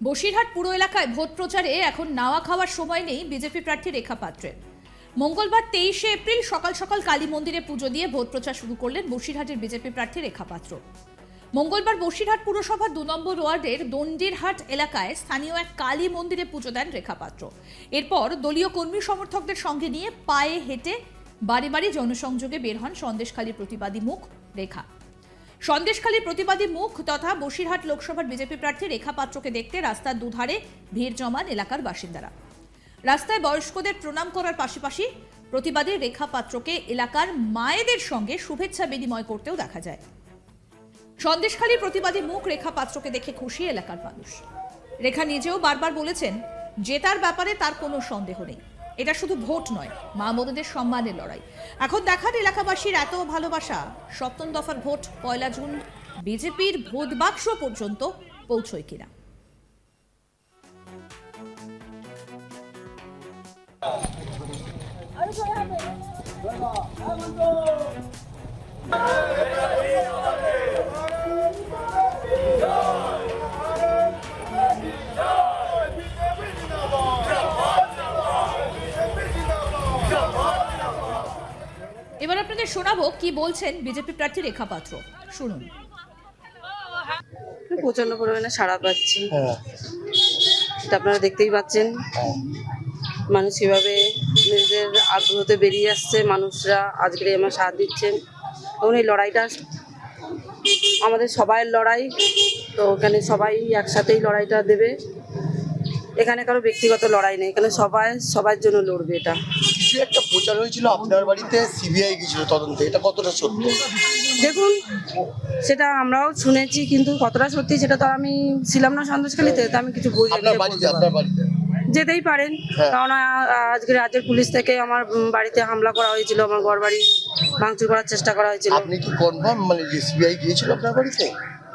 বসিরহাট পুর এলাকায় ভোট প্রচারে এখন নাওয়া খাওয়ার সময় নেই বিজেপি প্রার্থী রেখা পাত্রের মঙ্গলবার তেইশে এপ্রিল সকাল সকাল কালী মন্দিরে পুজো দিয়ে ভোট প্রচার শুরু করলেন বসিরহাটের বিজেপি প্রার্থী রেখা পাত্র। মঙ্গলবার বসিরহাট পুরসভার দু নম্বর ওয়ার্ডের দণ্ডিরহাট এলাকায় স্থানীয় এক কালী মন্দিরে পুজো দেন রেখা পাত্র। এরপর দলীয় কর্মী সমর্থকদের সঙ্গে নিয়ে পায়ে হেঁটে বাড়ি বাড়ি জনসংযোগে বের হন সন্দেশখালীর প্রতিবাদী মুখ রেখা। সন্দেশখালীর প্রতিবাদী মুখ তথা বসিরহাট লোকসভার বিজেপি প্রার্থী রেখা পাত্রকে দেখতে রাস্তার দুধারে ভিড় জমান এলাকার বাসিন্দারা। রাস্তায় বয়স্কদের প্রণাম করার পাশাপাশি প্রতিবাদী রেখা পাত্রকে এলাকার মায়েদের সঙ্গে শুভেচ্ছা বিনিময় করতেও দেখা যায়। সন্দেশখালীর প্রতিবাদী মুখ রেখা পাত্রকে দেখে খুশি এলাকার মানুষ। রেখা নিজেও বারবার বলেছেন, জেতার ব্যাপারে তার কোনো সন্দেহ নেই। এটা শুধু ভোট নয় মা বোনদের সম্মানের লড়াই। এখন দেখার এলাকাবাসীর এত ভালোবাসা। সপ্তম দফার ভোট, পয়লা জুন, বিজেপির ভোট বাক্স পর্যন্ত পৌঁছয় কিনা। এবার শোনাবো কি বলছেন বিজেপি প্রার্থী রেখা পাত্র। শুনুন। প্রচণ্ড পরিমাণে সাড়া পাচ্ছি। হ্যাঁ। এটা আপনারা দেখতেই পাচ্ছেন। মানুষ কীভাবে নিজেদের আগ্রহতে বেরিয়ে আসছে মানুষরা আজকে আমার সাথ দিচ্ছেন। এবং এই লড়াইটা আমাদের সবাইয়ের লড়াই তো এখানে সবাই একসাথেই লড়াইটা দেবে। এখানে কারও ব্যক্তিগত লড়াই নেই এখানে সবাই সবার জন্য লড়বে এটা। কিছু একটা প্রচার হয়েছিল আপনার বাড়িতে সিবিআই গেছিল তদন্তে এটা কতটা সত্য? দেখুন সেটা আমরাও শুনেছি কিন্তু কতটা সত্যি সেটা তো আমি ছিলাম না সন্দেশখালিতে তো আমি কিছু বুঝি আপনার বাড়িতে আপনার বাড়িতে? যেতেই পারেন হ্যাঁ। কারণ আজকে রাজ্যের পুলিশ থেকে আমার বাড়িতে হামলা করা হয়েছিল আমার ঘর বাড়ি ভাঙচুর করার চেষ্টা করা হয়েছিল। আপনি কি কনফার্ম মানে সিবিআই গিয়েছিল আপনার বাড়িতে?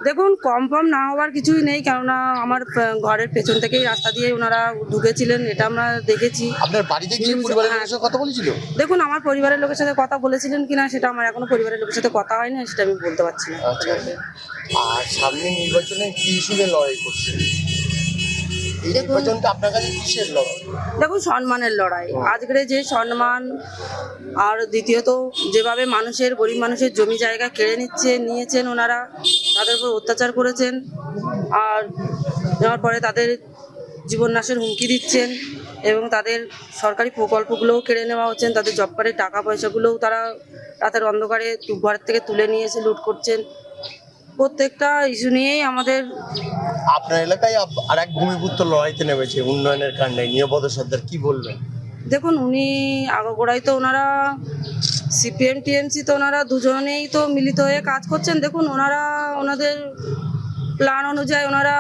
দেখুন কনফার্ম না হওয়ার কিছুই নেই কেননা আমার ঘরের পেছন থেকেই রাস্তা দিয়ে ওনারা ঢুকেছিলেন এটা আমরা দেখেছি। আপনার বাড়িতে গিয়ে পরিবারের হ্যাঁ। লোকের সাথে কথা বলেছিল? দেখুন আমার পরিবারের লোকের সাথে কথা বলেছিলেন কিনা সেটা আমার এখনও পরিবারের লোকের সাথে কথা হয়নি সেটা আমি বলতে পারছি না। আচ্ছা। আর সামনে নির্বাচনে কি ইস্যুতে লড়াই করছে নির্বাচনটা আপনার কাছে কিসের লড়াই? দেখুন সম্মানের লড়াই। আজকের যে সম্মান আর দ্বিতীয়ত যেভাবে মানুষের গরিব মানুষের জমি জায়গা কেড়ে নিচ্ছে নিয়েছেন ওনারা তাদের উপর অত্যাচার করেছেন আর নেওয়ার পরে তাদের জীবন নাশের হুমকি দিচ্ছেন এবং তাদের সরকারি প্রকল্পগুলোও কেড়ে নেওয়া হচ্ছেন তাদের জব কার্ডের টাকা পয়সাগুলোও তারা রাতের অন্ধকারে ঘর থেকে তুলে নিয়ে এসে লুট করছেন। প্রত্যেকটা ইস্যু নিয়েই আমাদের আপনার এলাকায় আর এক ভূমিপুত্র লড়াইতে নেমেছে উন্নয়নের কাণ্ডে নিরাপদ সর্দার কি বলবেন? দেখুন উনি আগাগোড়াই তো ওনারা সিপিএম টিএমসি তো ওনারা দুজনেই তো মিলিত হয়ে কাজ করছেন। দেখুন ওনারা ওনাদের প্ল্যান অনুযায়ী ওনারা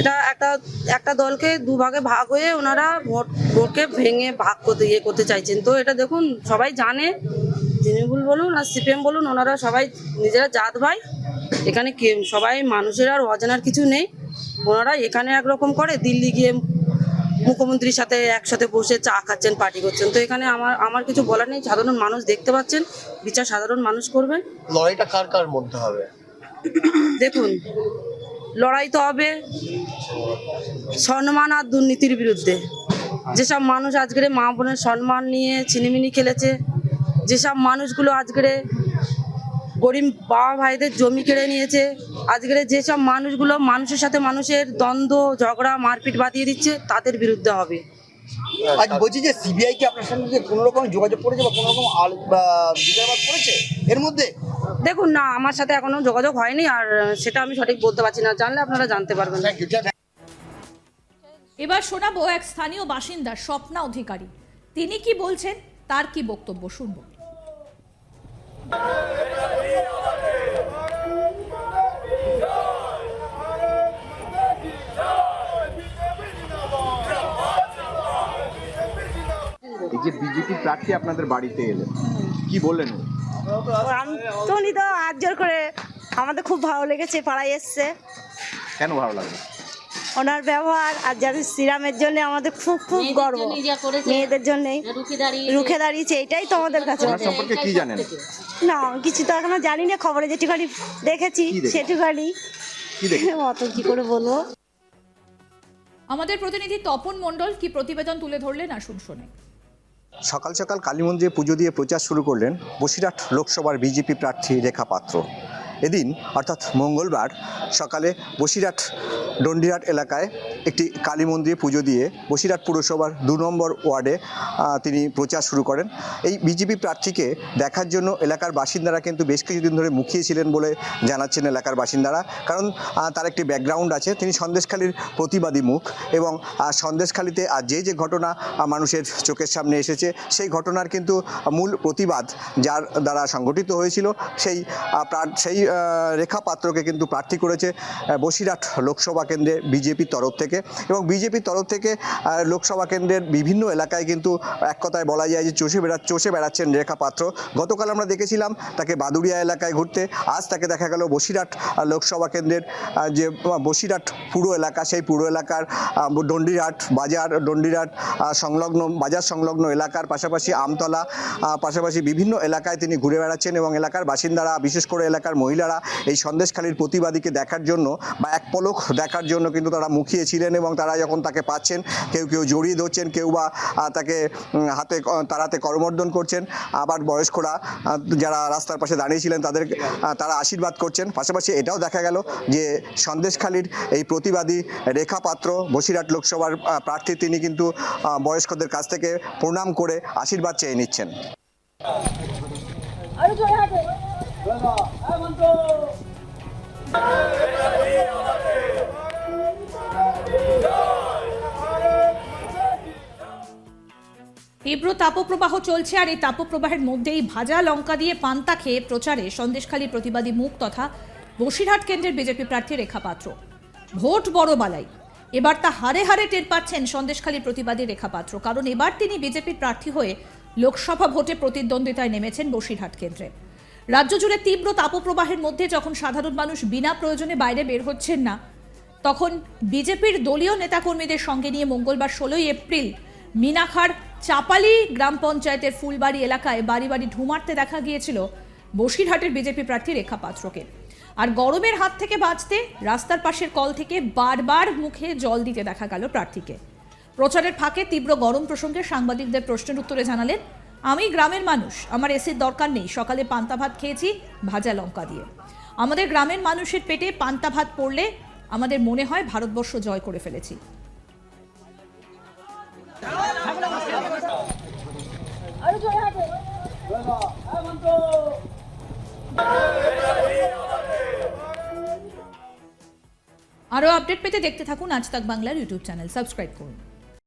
এটা একটা একটা দলকে দুভাগে ভাগ হয়ে ওনারা ভোট ভোটকে ভেঙে ভাগ করতে ইয়ে করতে চাইছেন। তো এটা দেখুন সবাই জানে। তৃণমূল বলুন আর সিপিএম বলুন ওনারা সবাই নিজেরা জাত ভাই। এখানে কে সবাই মানুষের আর অজানার কিছু নেই। ওনারা এখানে একরকম করে দিল্লি গিয়ে মুখ্যমন্ত্রীর সাথে একসাথে বসে চা খাচ্ছেন পার্টি করছেন। তো এখানে আমার আমার কিছু বলার নেই সাধারণ মানুষ দেখতে পাচ্ছেন বিচার সাধারণ মানুষ করবেন। লড়াইটা কার কার মধ্যে হবে? দেখুন লড়াই তো হবে সম্মান আর দুর্নীতির বিরুদ্ধে। যেসব মানুষ আজকের মা বোনের সম্মান নিয়ে ছিনিমিনি খেলেছে যেসব মানুষগুলো আজকের গরিব বাবা ভাইদের জমি কেড়ে নিয়েছে আজকের যেসব মানুষগুলো মানুষের সাথে মানুষের দ্বন্দ্ব ঝগড়া মারপিট বাঁধিয়ে দিচ্ছে তাদের বিরুদ্ধে হবে। আজ বলছি যে সিবিআই কি আপনার সঙ্গে যে কোনো রকম যোগাযোগ করেছে বা কোনো রকম আল বা জিজ্ঞাসাবাদ করেছে? এর মধ্যে? দেখুন না আমার সাথে এখনও যোগাযোগ হয়নি আর সেটা আমি সঠিক বলতে পারছি না। জানলে আপনারা জানতে পারবেন। এবার শোনাবো এক স্থানীয় বাসিন্দা স্বপ্না অধিকারী। তিনি কি বলছেন তার কি বক্তব্য? শুনব। এই যে বিজেপি প্রার্থী আপনাদের বাড়িতে এলেন কি বললেন? তো হাত জোর করে আমাদের খুব ভালো লেগেছে পাড়ায় এসছে কেন ভালো লাগল ওনার ব্যবহার আর যাদের শ্রীরামের জন্য আমাদের খুব খুব গর্ব। মেয়েদের জন্য রুখে দাঁড়িয়েছে। এটাই তো আমাদের কাছে। সম্পর্কে কি জানেন? না কিছু তো এখনও জানি না খবরে যেটুখানি দেখেছি? সেটুখানি। অত কি করে বলব? আমাদের প্রতিনিধি তপন মণ্ডল কি প্রতিবেদন তুলে ধরলেন? আসুন শোনে। সকাল সকাল কালী মন্দিরে পুজো দিয়ে প্রচার শুরু করলেন বসিরহাট লোকসভার বিজেপি প্রার্থী রেখা পাত্র। এদিন, অর্থাৎ মঙ্গলবার, সকালে বসিরহাট ডন্ডিহাট এলাকায় একটি কালী মন্দিরে পুজো দিয়ে বসিরহাট পুরসভার দু নম্বর ওয়ার্ডে তিনি প্রচার শুরু করেন। এই বিজেপি প্রার্থীকে দেখার জন্য এলাকার বাসিন্দারা কিন্তু বেশ কিছুদিন ধরে মুখিয়েছিলেন বলে জানাচ্ছেন এলাকার বাসিন্দারা। কারণ তার একটি ব্যাকগ্রাউন্ড আছে, তিনি সন্দেশখালীর প্রতিবাদী মুখ এবং সন্দেশখালীতে আর যে যে ঘটনা মানুষের চোখের সামনে এসেছে, সেই ঘটনার কিন্তু মূল প্রতিবাদ যার দ্বারা সংগঠিত হয়েছিল, সেই সেই রেখা পাত্রকে কিন্তু প্রার্থী করেছে বসিরহাট লোকসভা কেন্দ্রে বিজেপির তরফ থেকে। এবং বিজেপির তরফ থেকে লোকসভা কেন্দ্রের বিভিন্ন এলাকায় কিন্তু এক কথায় বলা যায় যে চষে বেড়া, চষে বেড়াচ্ছেন রেখা পাত্র। গতকাল আমরা দেখেছিলাম তাকে বাদুড়িয়া এলাকায় ঘুরতে। আজ তাকে দেখা গেল বসিরহাট লোকসভা কেন্দ্রের যে বসিরহাট পুরো এলাকা, সেই পুরো এলাকার ডন্ডিরহাট বাজার, ডন্ডিরহাট সংলগ্ন, বাজার সংলগ্ন এলাকার পাশাপাশি আমতলা পাশাপাশি বিভিন্ন এলাকায় তিনি ঘুরে বেড়াচ্ছেন এবং এলাকার বাসিন্দারা, বিশেষ করে এলাকার মহিলারা এই সন্দেশখালীর প্রতিবাদীকে দেখার জন্য বা এক পলক দেখার জন্য কিন্তু তারা মুখিয়েছিলেন এবং তারা যখন তাকে পাচ্ছেন, কেউ কেউ জড়িয়ে ধরছেন, কেউ বা তাকে হাতে তারাতে করমর্দন করছেন, আবার বয়স্করা যারা রাস্তার পাশে দাঁড়িয়েছিলেন তাদের তারা আশীর্বাদ করছেন। পাশাপাশি এটাও দেখা গেল যে সন্দেশখালীর এই প্রতিবাদী রেখা পাত্র, বসিরহাট লোকসভার প্রার্থী তিনি কিন্তু বয়স্কদের কাছ থেকে প্রণাম করে আশীর্বাদ চেয়ে নিচ্ছেন। তীব্র তাপপ্রবাহ চলছে আর এই তাপপ্রবাহের মধ্যেই ভাজা লঙ্কা দিয়ে পান্তা খেয়ে প্রচারে সন্দেশখালী প্রতিবাদী মুখ তথা বসিরহাট কেন্দ্রের বিজেপি প্রার্থী রেখা পাত্র। ভোট বড় বালাই এবার তা হারে হারে টের পাচ্ছেন সন্দেশখালী প্রতিবাদী রেখা পাত্র। কারণ এবার তিনি বিজেপির প্রার্থী হয়ে লোকসভা ভোটে প্রতিদ্বন্দ্বিতায় নেমেছেন বসিরহাট কেন্দ্রে। রাজ্য জুড়ে তীব্র তাপপ্রবাহের মধ্যে যখন সাধারণ মানুষ বিনা প্রয়োজনে বাইরে বের হচ্ছেন না, তখন বিজেপির দলীয় নেতাকর্মীদের সঙ্গে নিয়ে মঙ্গলবার ষোলোই এপ্রিল মিনাখার চাপালি গ্রাম পঞ্চায়েতের ফুলবাড়ি এলাকায় বাড়ি বাড়ি ঢুমারতে দেখা গিয়েছিল বসিরহাটের বিজেপি প্রার্থী রেখা পাত্রকে। আর গরমের হাত থেকে বাঁচতে রাস্তার পাশের কল থেকে বারবার মুখে জল দিতে দেখা গেল প্রার্থীকে। প্রচারের ফাঁকে তীব্র গরম প্রসঙ্গে সাংবাদিকদের প্রশ্নের উত্তরে জানালেন আমি গ্রামের মানুষ, আমার এসির দরকার নেই, সকালে পান্তা ভাত খেয়েছি, ভাজা লঙ্কা দিয়ে। আমাদের গ্রামের মানুষের পেটে পান্তা ভাত পড়লে আমাদের মনে হয় ভারতবর্ষ জয় করে ফেলেছি। আরও আপডেট পেতে দেখতে থাকুন আজ তাক বাংলার ইউটিউব চ্যানেল। সাবস্ক্রাইব করুন।